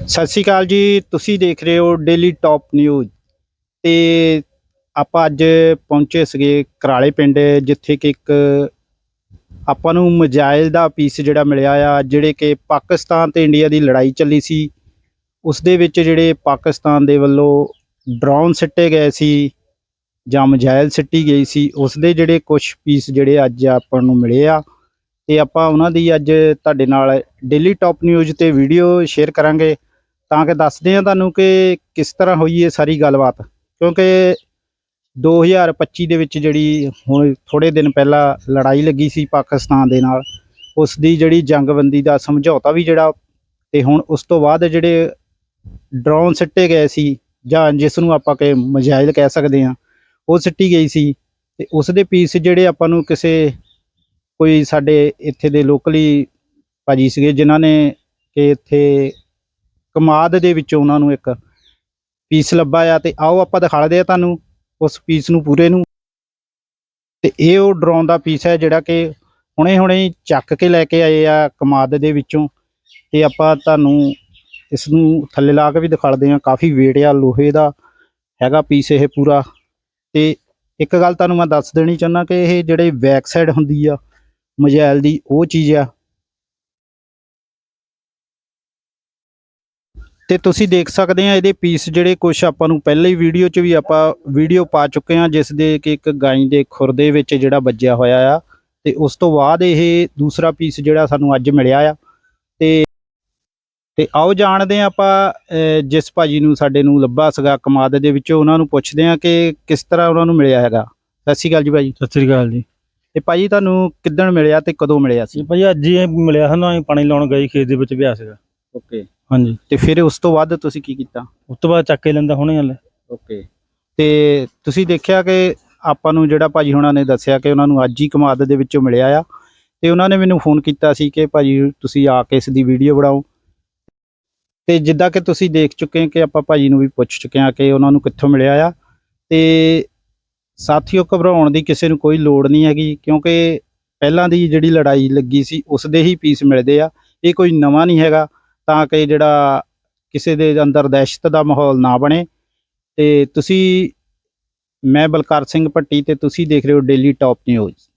ਸਤਿ ਸ਼੍ਰੀ ਅਕਾਲ ਜੀ, ਤੁਸੀਂ ਦੇਖ ਰਹੇ ਹੋ ਡੇਲੀ ਟਾਪ ਨਿਊਜ਼ ਤੇ ਆਪਾਂ ਅੱਜ ਪਹੁੰਚੇ ਸੀਗੇ ਕਰਾਲੇ ਪਿੰਡ, ਜਿੱਥੇ ਕਿ ਇੱਕ ਆਪਾਂ ਨੂੰ ਮਜਾਇਲ ਦਾ ਪੀਸ ਜਿਹੜਾ ਮਿਲਿਆ ਆ, ਜਿਹੜੇ ਕਿ ਪਾਕਿਸਤਾਨ ਤੇ ਇੰਡੀਆ ਦੀ ਲੜਾਈ ਚੱਲੀ ਸੀ। ਉਸ ਦੇ ਵਿੱਚ ਜਿਹੜੇ ਪਾਕਿਸਤਾਨ ਦੇ ਵੱਲੋਂ ਡਰੋਨ ਸਿੱਟੇ ਗਏ ਸੀ ਜਾਂ ਮਜਾਇਲ ਸਿੱਟੀ ਗਈ ਸੀ, ਉਸ ਦੇ ਜਿਹੜੇ ਕੁਝ ਪੀਸ ਜਿਹੜੇ ਅੱਜ ਆਪਾਂ ਨੂੰ ਮਿਲੇ ਆ, ਤੇ ਆਪਾਂ ਉਹਨਾਂ ਦੀ ਅੱਜ ਤੁਹਾਡੇ ਨਾਲ ਡੇਲੀ ਟਾਪ ਨਿਊਜ਼ ਤੇ ਵੀਡੀਓ ਸ਼ੇਅਰ ਕਰਾਂਗੇ। ਤਾਂ ਕਿ ਦੱਸਦੇ ਆ ਤੁਹਾਨੂੰ ਕਿ ਕਿਸ ਤਰ੍ਹਾਂ ਹੋਈ ਇਹ ਸਾਰੀ ਗੱਲਬਾਤ। ਕਿਉਂਕਿ 2025 ਦੇ ਵਿੱਚ ਜਿਹੜੀ ਹੁਣ ਥੋੜੇ ਦਿਨ ਪਹਿਲਾਂ ਲੜਾਈ ਲੱਗੀ ਸੀ ਪਾਕਿਸਤਾਨ ਦੇ ਨਾਲ, ਉਸ ਦੀ ਜਿਹੜੀ ਜੰਗਬੰਦੀ ਦਾ ਸਮਝੌਤਾ ਵੀ ਜਿਹੜਾ ਤੇ ਹੁਣ ਉਸ ਤੋਂ ਬਾਅਦ ਜਿਹੜੇ ਡਰੋਨ ਸਿੱਟੇ ਗਏ ਸੀ ਜਾਂ ਜਿਸ ਨੂੰ ਆਪਾਂ ਕਿ ਮਜਾਇਲ ਕਹਿ ਸਕਦੇ ਆ ਉਹ ਸਿੱਟੀ ਗਈ ਸੀ ਤੇ ਉਸ ਦੇ ਪੀਸ ਜਿਹੜੇ ਆਪਾਂ ਨੂੰ ਕਿਸੇ ਕੋਈ ਸਾਡੇ ਇੱਥੇ ਦੇ ਲੋਕਲੀ ਭਾਜੀ ਸੀਗੇ, ਜਿਨ੍ਹਾਂ ਨੇ ਕਿ ਇੱਥੇ ਕਮਾਦ ਦੇ ਵਿੱਚੋਂ ਉਹਨਾਂ ਨੂੰ ਇੱਕ ਪੀਸ ਲੱਭਾ ਆ ਤੇ ਆਓ ਆਪਾਂ ਦਿਖਾਲਦੇ ਆ ਤੁਹਾਨੂੰ ਉਸ ਪੀਸ ਨੂੰ ਪੂਰੇ ਨੂੰ। ਤੇ ਇਹ ਉਹ ਡਰੋਨ ਦਾ ਪੀਸ ਹੈ ਜਿਹੜਾ ਕਿ ਹੁਣੇ ਹੁਣੇ ਚੱਕ ਕੇ ਲੈ ਕੇ ਆਏ ਆ ਕਮਾਦ ਦੇ ਵਿੱਚੋਂ। ਤੇ ਆਪਾਂ ਤੁਹਾਨੂੰ ਇਸ ਨੂੰ ਥੱਲੇ ਲਾ ਕੇ ਵੀ ਦਿਖਾਲਦੇ ਆ, ਕਾਫੀ weight ਆ, ਲੋਹੇ ਦਾ ਹੈਗਾ ਪੀਸ ਇਹ ਪੂਰਾ। ਤੇ ਇੱਕ ਗੱਲ ਤੁਹਾਨੂੰ ਮੈਂ ਦੱਸ ਦੇਣੀ ਚਾਹੁੰਦਾ ਕਿ ਇਹ ਜਿਹੜੇ ਬੈਕ ਸਾਈਡ ਹੁੰਦੀ ਆ, ਮਜੈਲ ਦੀ, ਉਹ ਚੀਜ਼ ਆ। ਤੇ ਤੁਸੀਂ ਦੇਖ ਸਕਦੇ ਆ ਇਹਦੇ ਪੀਸ ਜਿਹੜੇ ਕੁਝ ਆਪਾਂ ਨੂੰ ਪਹਿਲੇ ਹੀ ਵੀਡੀਓ 'ਚ ਵੀ ਆਪਾਂ ਵੀਡੀਓ ਪਾ ਚੁੱਕੇ ਆ ਜਿਸ ਦੇ ਕਿ ਇੱਕ ਗਾਂ ਦੇ ਖੁਰਦੇ ਵਿੱਚ ਜਿਹੜਾ ਵੱਜਿਆ ਹੋਇਆ ਆ। ਤੇ ਉਸ ਤੋਂ ਬਾਅਦ ਇਹ ਦੂਸਰਾ ਪੀਸ ਜਿਹੜਾ ਸਾਨੂੰ ਅੱਜ ਮਿਲਿਆ ਆ। ਤੇ ਤੇ ਆਓ ਜਾਣਦੇ ਆ ਆਪਾਂ ਜਿਸ ਭਾਜੀ ਨੂੰ ਸਾਡੇ ਨੂੰ ਲੱਭਾ ਸੀਗਾ ਕਮਾਦ ਦੇ ਵਿੱਚੋਂ ਉਹਨਾਂ ਨੂੰ ਪੁੱਛਦੇ ਆ ਕਿ ਕਿਸ ਤਰ੍ਹਾਂ ਉਹਨਾਂ ਨੂੰ ਮਿਲਿਆ ਹੈਗਾ। ਸਤਿ ਸ਼੍ਰੀ ਅਕਾਲ ਜੀ ਭਾਜੀ। ਸਤਿ ਸ੍ਰੀ ਅਕਾਲ ਜੀ। ਤੇ ਭਾਜੀ ਤੁਹਾਨੂੰ ਕਿੱਦਣ ਮਿਲਿਆ ਤੇ ਕਦੋਂ ਮਿਲਿਆ ਸੀ? ਜੀ ਭਾਜੀ ਅੱਜ ਹੀ ਮਿਲਿਆ ਸਾਨੂੰ ਅਸੀਂ ਪਾਣੀ ਲਾਉਣ ਗਏ ਖੇਤ ਦੇ ਵਿੱਚ ਪਿਆ ਸੀਗਾ। ਓਕੇ। ਹਾਂਜੀ। ਤੇ ਫਿਰ ਉਸ ਤੋਂ ਬਾਅਦ ਤੁਸੀਂ ਕੀ ਕੀਤਾ? ਉਸ ਤੋਂ ਬਾਅਦ ਚੱਕ ਕੇ ਲੈਂਦਾ ਹੁਣੇ ਹਲੇ। ਓਕੇ। ਤੇ ਤੁਸੀਂ ਦੇਖਿਆ ਕਿ ਆਪਾਂ ਨੂੰ ਜਿਹੜਾ ਭਾਜੀ ਹੁਣਾਂ ਨੇ ਦੱਸਿਆ ਕਿ ਉਹਨਾਂ ਨੂੰ ਅੱਜ ਹੀ ਕਮਾਦ ਦੇ ਵਿੱਚੋਂ ਮਿਲਿਆ ਆ ਤੇ ਉਹਨਾਂ ਨੇ ਮੈਨੂੰ ਫੋਨ ਕੀਤਾ ਸੀ ਕਿ ਭਾਜੀ ਤੁਸੀਂ ਆ ਕੇ ਇਸ ਦੀ ਵੀਡੀਓ ਬਣਾਓ। ਤੇ ਜਿੱਦਾਂ ਕਿ ਤੁਸੀਂ ਦੇਖ ਚੁੱਕੇ ਹੋ ਕਿ ਆਪਾਂ ਭਾਜੀ ਨੂੰ ਵੀ ਪੁੱਛ ਚੁੱਕੇ ਆ ਕਿ ਉਹਨਾਂ ਨੂੰ ਕਿੱਥੋਂ ਮਿਲਿਆ ਆ ਤੇ ਸਾਥੀਓ ਘਬਰਾਉਣ ਦੀ ਕਿਸੇ ਨੂੰ ਕੋਈ ਲੋੜ ਨਹੀਂ ਹੈਗੀ ਕਿਉਂਕਿ ਪਹਿਲਾਂ ਦੀ ਜਿਹੜੀ ਲੜਾਈ ਲੱਗੀ ਸੀ ਉਸ ਦੇ ਹੀ ਪੀਸ ਮਿਲਦੇ ਆ। ਇਹ ਕੋਈ ਨਵਾਂ ਨਹੀਂ ਹੈਗਾ। ਤਾਂ ਕਿ ਜਿਹੜਾ ਕਿਸੇ ਦੇ ਅੰਦਰ ਦਹਿਸ਼ਤ ਦਾ ਮਾਹੌਲ ਨਾ ਬਣੇ। ਤੇ ਤੁਸੀਂ, ਮੈਂ ਬਲਕਾਰ ਸਿੰਘ ਭੱਟੀ ਤੇ ਤੁਸੀਂ ਦੇਖ ਰਹੇ ਹੋ ਡੇਲੀ ਟਾਪ ਨਿਊਜ਼